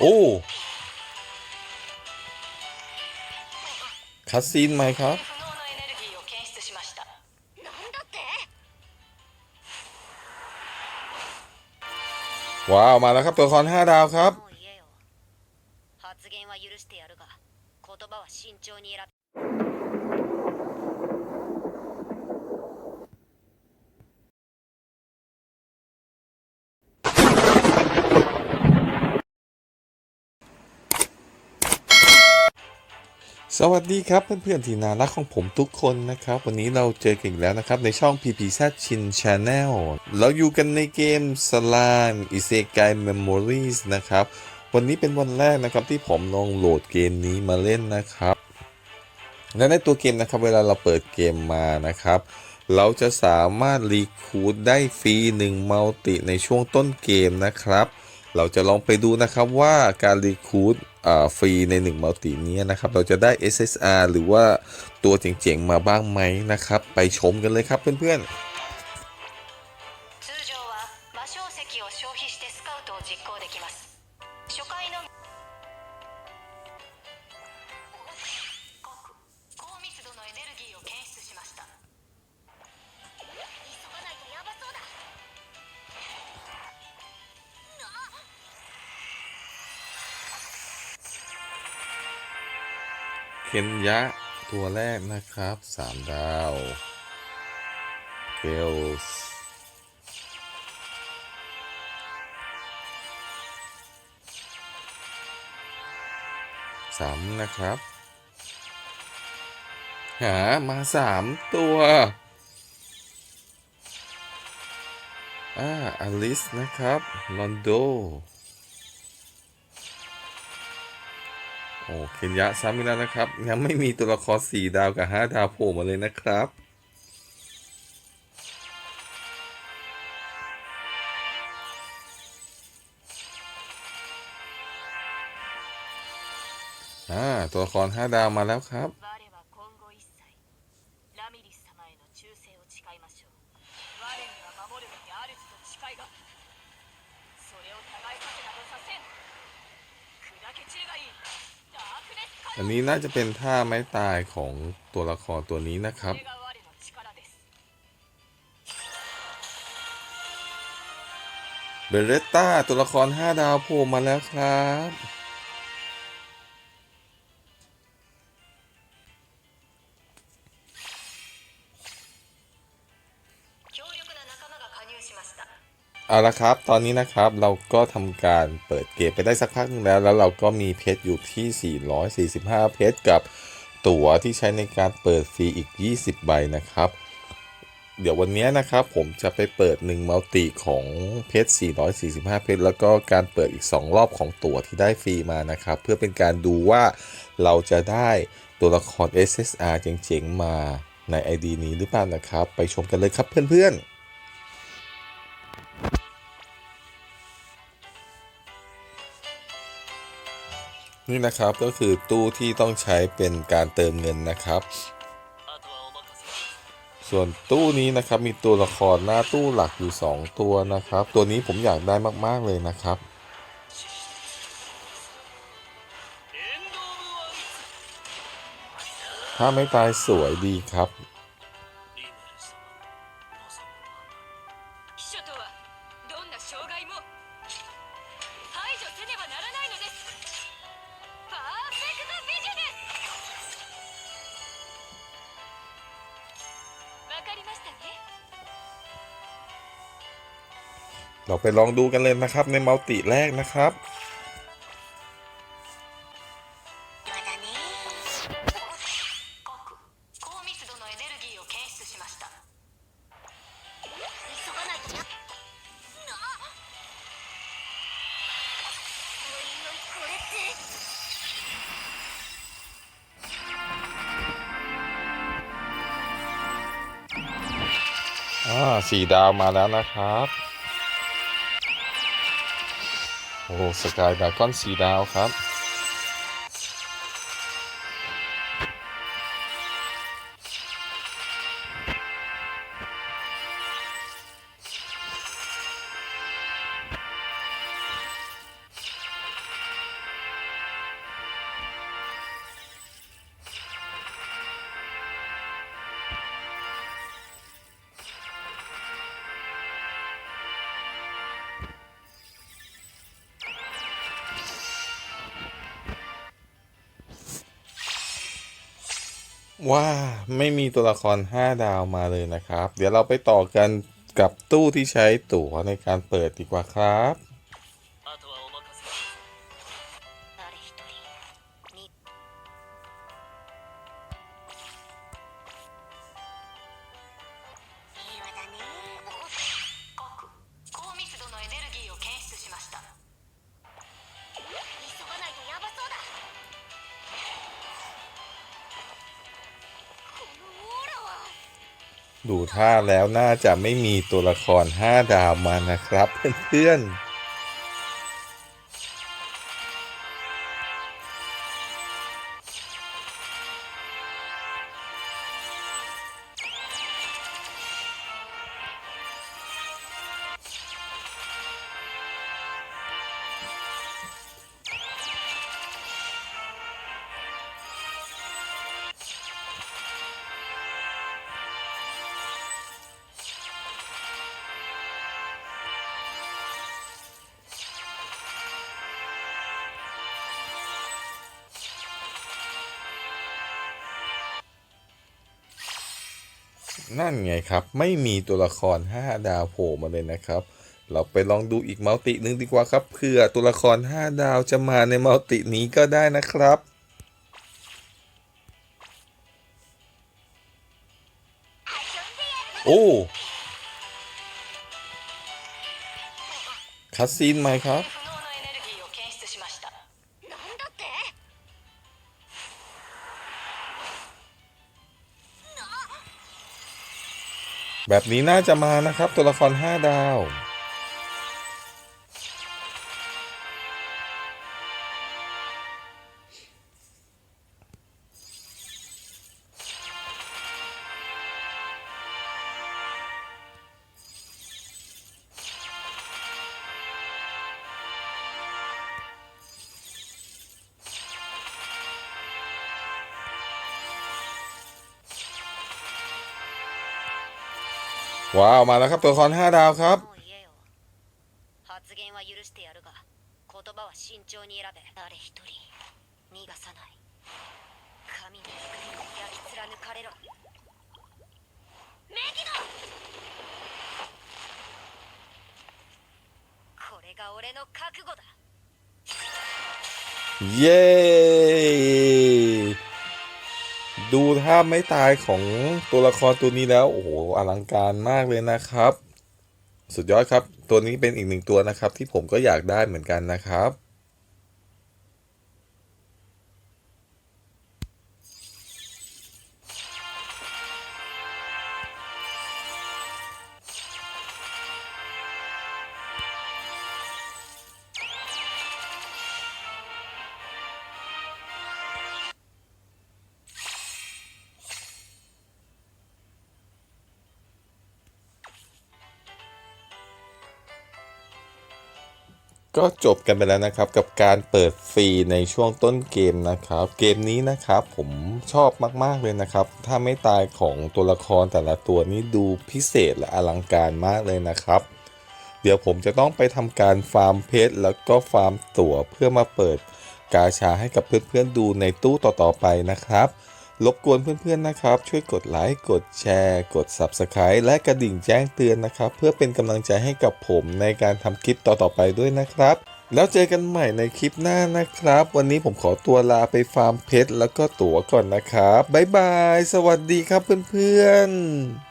โอ้คัสซีนไหมครับ ว้าว มาแล้วครับ ตัวละครห้าดาวครับ สวัสดีครับเพื่อนๆที่น่ารักของผมทุกคนนะครับ วันนี้เราเจอกันอีกแล้วนะครับ ในช่อง PPZ Chin Channel เราอยู่กันในเกม Slime Isekai Memories นะครับ วันนี้เป็นวันแรกนะครับที่ผมลองโหลดเกมนี้มาเล่นนะครับ และในตัวเกมนะครับ เวลาเราเปิดเกมมานะครับ เราจะสามารถรีคูดได้ฟรี1มัลติในช่วงต้นเกมนะครับ เราจะลองไปดูนะครับว่าการรีคูดฟรีใน1มัลตินี้นะครับ เราจะได้ SSR หรือว่าตัวเจ๋งๆ มาบ้างไหมนะครับ ไปชมกันเลยครับเพื่อนๆ เคนยะ ตัวแรกนะครับ3ดาวเกลส์สามนะครับ หามาสามตัวอ่าอลิสนะครับ ลอนโด โอ้เคนยะซ้ำอีกแล้วนะครับ ยังไม่มีตัวละครสี่ดาวกับห้าดาวโผล่มาเลยนะครับ อ่า ตัวละครห้าดาวมาแล้วครับ อันนี้น่าจะเป็นท่าไม้ตายของตัวละครตัวนี้นะครับ เบเรตตาตัวละคร 5 ดาวโผล่มาแล้วครับ เอาละครับ ตอนนี้นะครับเราก็ทำการเปิดเกมไปได้สักพักนึงแล้ว แล้วเราก็มีเพชรอยู่ที่ 445 เพชรกับตั๋วที่ใช้ในการเปิดฟรีอีก 20 ใบนะครับ เดี๋ยววันนี้นะครับผมจะไปเปิด1มัลติของเพชร 445 เพชรแล้วก็การเปิดอีก 2 รอบของตั๋วที่ได้ฟรีมานะครับ เพื่อเป็นการดูว่าเราจะได้ตัวละคร SSR เจ๋งๆ มาใน ID นี้หรือเปล่านะครับ ไปชมกันเลยครับเพื่อนๆ นี่นะครับก็คือตู้ที่ต้องใช้เป็นการเติมเงินนะครับ ส่วนตู้นี้นะครับมีตัวละครหน้าตู้หลักอยู่ 2 ตัวนะครับ ตัวนี้ผมอยากได้มาก ๆ เลยนะครับ ถ้าไม่ตายสวยดีครับ かりましたね เราไปลองดูกันเลยนะครับในมัลติแรกนะครับ สี่ดาวมาแล้วนะครับ โอ้สกายดาก้อนสี่ดาวครับ ว่าไม่มีตัวละคร 5 ดาวมาเลยนะครับ เดี๋ยวเราไปต่อกันกับตู้ที่ใช้ตั๋วในการเปิดดีกว่าครับ ดูท่าแล้วน่าจะไม่มีตัวละคร 5 ดาวมานะครับเพื่อนๆ นั่นไงครับ ไม่มีตัวละคร 5 ดาวโผล่มาเลยนะครับ เราไปลองดูอีกมัลติหนึ่งดีกว่าครับเผื่อตัวละคร 5 ดาวจะมาในมัลตินี้ก็ได้นะครับโอ้คัสซีนไหมครับ แบบนี้น่าจะมานะครับตัวละคร 5 ดาว ว้าว มาแล้วครับ ตัวละครห้าดาวครับเย้ ดูท่าไม่ตายของตัวละครตัวนี้แล้ว โอ้โหอลังการมากเลยนะครับ สุดยอดครับ ตัวนี้เป็นอีกหนึ่งตัวนะครับ ที่ผมก็อยากได้เหมือนกันนะครับ ก็จบกันไปแล้วนะครับกับการเปิดฟรีในช่วงต้นเกมนะครับ เกมนี้นะครับผมชอบมากๆเลยนะครับ ถ้าไม่ตายของตัวละครแต่ละตัวนี้ดูพิเศษและอลังการมากเลยนะครับ เดี๋ยวผมจะต้องไปทำการฟาร์มเพชรแล้วก็ฟาร์มตั๋วเพื่อมาเปิดกาชาให้กับเพื่อนๆดูในตู้ต่อๆไปนะครับ รบกวนเพื่อนๆนะครับ ช่วยกดไลค์กดแชร์ กด Subscribe และกระดิ่งแจ้งเตือนนะครับ เพื่อเป็นกำลังใจให้กับผมในการทำคลิปต่อๆไปด้วยนะครับ แล้วเจอกันใหม่ในคลิปหน้านะครับ วันนี้ผมขอตัวลาไปฟาร์มเพชรแล้วก็ตั๋วก่อนนะครับบ๊ายบาย สวัสดีครับเพื่อนๆ